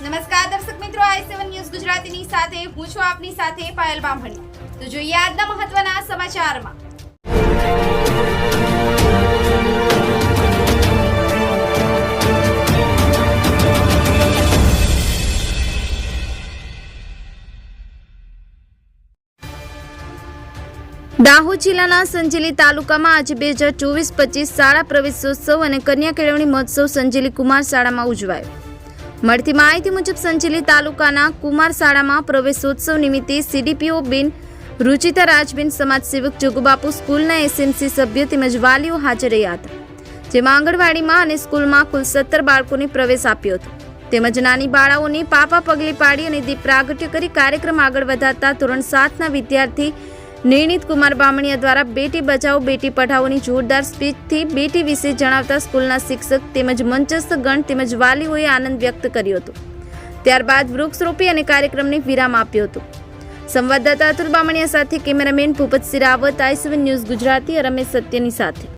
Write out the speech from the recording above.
નમસ્કાર, દર્શક મિત્રો, આઈ સેવન ન્યૂઝ ગુજરાતીની સાથે, હું છું આપની સાથે પાયલ બામણી. તો જોઈએ આજના મહત્વના સમાચારમાં. દાહોદ જિલ્લાના સંજેલી તાલુકામાં આજે બે હજાર ચોવીસ પચીસ શાળા પ્રવેશોત્સવ અને કન્યા કેળવણી મહોત્સવ સંજેલી કુમાર શાળામાં ઉજવાયો. મળતી માહિતી મુજબ સંચિલી તાલુકાના કુમાર શાળામાં પ્રવેશોત્સવ નિમિત્તે સીડીપીઓ બિન રુચિતા રાજબેન સમાજસેવક જોગુબાપુ સ્કૂલના એસએમસી સભ્યો તેમજ વાલીઓ હાજર રહ્યા હતા, જેમાં આંગણવાડીમાં અને સ્કૂલમાં કુલ સત્તર બાળકોને પ્રવેશ આપ્યો હતો. તેમજ નાની બાળાઓની પાપા પગલી પાડી અને દીપ પ્રાગટ્ય કરી કાર્યક્રમ આગળ વધારતા ધોરણ સાતના વિદ્યાર્થી નિર્ણિત કુમાર બામણીયા દ્વારા બેટી બચાવો, બેટી પઢાઓની જોરદાર સ્પીચથી બેટી વિશે જણાવતા સ્કૂલના શિક્ષક તેમજ મંચસ્થ ગણ તેમજ વાલીઓએ આનંદ વ્યક્ત કર્યો હતો. ત્યારબાદ વૃક્ષરોપી અને કાર્યક્રમને વિરામ આપ્યો હતો. સંવાદદાતા અતુલ બામણીયા સાથે cameraman Bhupat Siravat I seven news Gujarati Ramesh સત્યની સાથે.